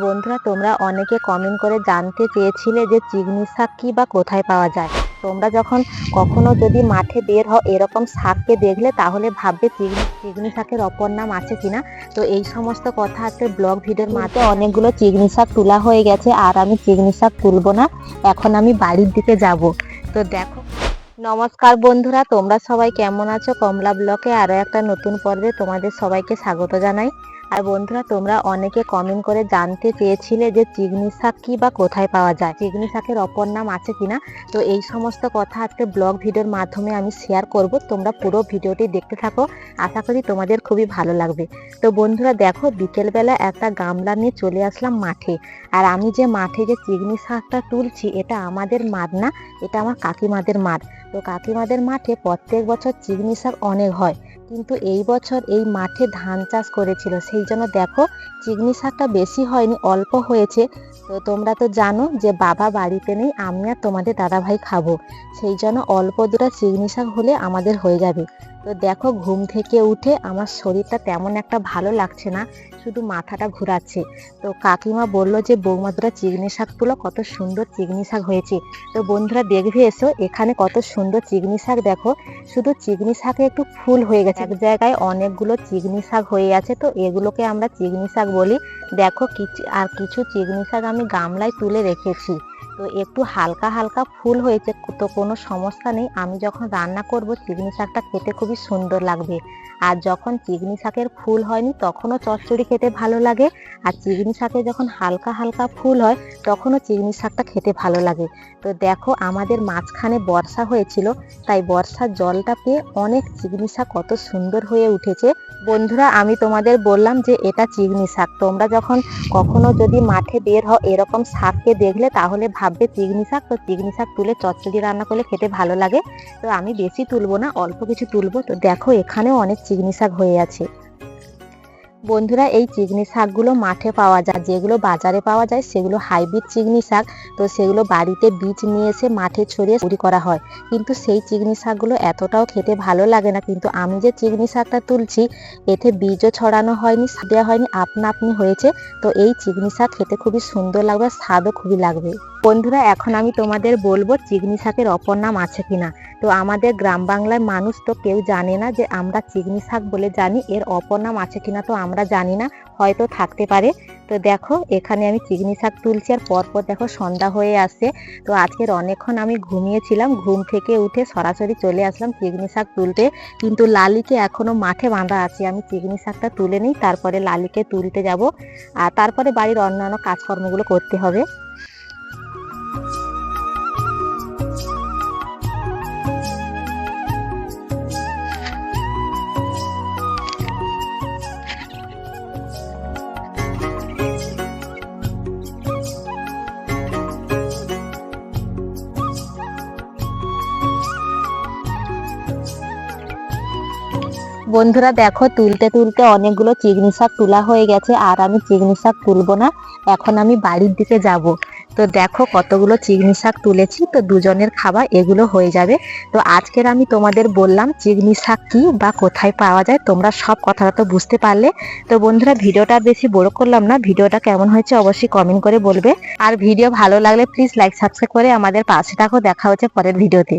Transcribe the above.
বন্ধুরা, তোমরা অনেকে কমেন্ট করে জানতে চেয়েছিলে যে চিগনি শাক কি বা কোথায় পাওয়া যায়। তোমরা যখন কখনো যদি মাঠে বের হও এরকম শাককে দেখলে তাহলে ভাববে চিগনি চিগনি শাকের অপর নাম আছে কিনা। তো এই সমস্ত কথা আজকে ব্লগ ভিডিওর মাঝে অনেকগুলো চিগনি শাক তোলা হয়ে গেছে আর আমি চিগনি শাক তুলবো না, এখন আমি বাড়ির দিকে যাব। তো দেখো, নমস্কার বন্ধুরা, তোমরা সবাই কেমন আছো? কমলা ব্লকে আরও একটা নতুন পর্বে তোমাদের সবাইকে স্বাগত জানাই। আর বন্ধুরা, তোমরা অনেকে কমেন্ট করে জানতে চেয়েছিলে যে চিগনি শাক কি বা কোথায় পাওয়া যায়? চিগনি শাকের অপর নাম আছে কিনা? তো এই সমস্ত কথা আজকে ব্লগ ভিডিওর মাধ্যমে আমি শেয়ার করব। তোমরা পুরো ভিডিওটি দেখতে থাকো। আশা করি তোমাদের খুবই ভালো লাগবে। তো বন্ধুরা, দেখো, বিকেলবেলা একটা গামলা নিয়ে চলে আসলাম মাঠে। আর আমি যে মাঠে যে চিগনি শাকটা তুলছি, এটা আমাদের মাঠ না, এটা আমার কাকিমাদের মাঠ। তো কাকিমাদের মাঠে প্রত্যেক বছর চিগনি শাক অনেক হয়। কিন্তু এই বছর এই মাঠে ধান চাষ করেছিল। সেই জন্য দেখো চিগনি শাকটা বেশি হয়নি, অল্প হয়েছে। তো তোমরা তো জানো যে বাবা বাড়িতে নেই, আমি আর তোমাদের দাদাভাই খাব। সেই জন্য অল্প দুটা চিগনি শাক হলে আমাদের হয়ে যাবে। তো দেখো, ঘুম থেকে উঠে আমার শরীরটা তেমন একটা ভালো লাগছে না, শুধু মাথাটা ঘোরাচ্ছে। তো কাকিমা বলল যে বৌমা দুটা চিগনি শাক তুলো কত সুন্দর চিগনি শাক হয়েছে। তো বন্ধুরা দেখবে এসো, এখানে কত সুন্দর চিগনি শাক দেখো, শুধু চিগনি শাকে একটু ফুল হয়ে গেছে। এক জায়গায় অনেকগুলো চিগনি শাক হয়ে আছে, তো এগুলোকে আমরা চিগনি শাক বলি। দেখো কিছু আর কিছু চিগনি শাক আমি গামলায় তুলে রেখেছি। তো একটু হালকা হালকা ফুল হয়েছে, তো কোনো সমস্যা নেই। আমি যখন রান্না করব চিগনি শাকটা খেতে খুবই সুন্দর লাগবে। আর যখন চিগনি শাকের ফুল হয়নি, তখনও চচ্চড়ি খেতে ভালো লাগে। আর চিগনি শাকে যখন হালকা হালকা ফুল হয়, তখনও চিগনি শাকটা খেতে ভালো লাগে। তো দেখো, আমাদের মাঝখানে বর্ষা হয়েছিল, তাই বর্ষার জলটা পেয়ে অনেক চিগনি শাক কত সুন্দর হয়ে উঠেছে। বন্ধুরা, আমি তোমাদের বললাম যে এটা চিগনি শাক। তোমরা যখন কখনো যদি মাঠে বের হও, এরকম শাককে দেখলে তাহলে ভাববে চিগনি শাক, তো চিগনি শাক তুলে চচ্চড়ি রান্না করলে খেতে ভালো লাগে। তো আমি বেশি তুলবো না, অল্প কিছু তুলবো। তো দেখো এখানেও অনেক চিগনি শাক হয়ে আছে। বন্ধুরা, এই চিকনি শাকগুলো মাঠে পাওয়া যায়, যেগুলো বাজারে পাওয়া যায়, সেগুলো হাইব্রিড চিকনি শাক। তো সেগুলো বাড়িতে বীজ নিয়ে এসে মাঠে ছড়িয়ে তৈরি করা হয়। কিন্তু সেই চিকনি শাকগুলো এতটাও খেতে ভালো লাগে না। কিন্তু আমি যে চিকনি শাকটা তুলছি, এতে বীজও ছড়ানো হয়নি দেওয়া হয়নি, আপনা আপনি হয়েছে। তো এই চিকনি শাক খেতে খুবই সুন্দর লাগবে স্বাদও খুবই লাগবে। বন্ধুরা, এখন আমি তোমাদের বলব চিকনি শাকের অপর নাম আছে কিনা। তো আমাদের গ্রাম বাংলার মানুষ তো কেউ জানে না যে আমরা চিগনি শাক বলে জানি, এর অপর নাম আছে কিনা তো আমরা জানি না, হয়তো থাকতে পারে। তো দেখো, এখানে আমি চিগনি শাক তুলছি আর পরপর দেখো সন্ধ্যা হয়ে আসছে। তো আজকের অনেকক্ষণ আমি ঘুমিয়েছিলাম, ঘুম থেকে উঠে সরাসরি চলে আসলাম চিগনি শাক তুলতে। কিন্তু লালিকে এখনও মাঠে বাঁধা আছে, আমি চিগনি শাকটা তুলে নিই, তারপরে লালিকে তুলতে যাব। আর তারপরে বাড়ির অন্যান্য কাজকর্মগুলো করতে হবে। বন্ধুরা দেখো, তুলতে তুলতে অনেকগুলো চিগনি শাক তোলা হয়ে গেছে, আর আমি চিগনি শাক তুলবো না, এখন আমি বাড়ির দিকে যাব। তো দেখো, কতগুলো চিগনি শাক তুলেছি, তো দুজনের খাবার এগুলো হয়ে যাবে। তো আজকের আমি তোমাদের বললাম চিগনি শাক কি বা কোথায় পাওয়া যায়, তোমরা সব কথাটা তো বুঝতে পারলে। তো বন্ধুরা, ভিডিওটা বেশি বড় করলাম না, ভিডিওটা কেমন হয়েছে অবশ্যই কমেন্ট করে বলবে। আর ভিডিও ভালো লাগলে প্লিজ লাইক সাবস্ক্রাইব করে আমাদের পাশে থাকো, দেখা হচ্ছে পরের ভিডিওতে।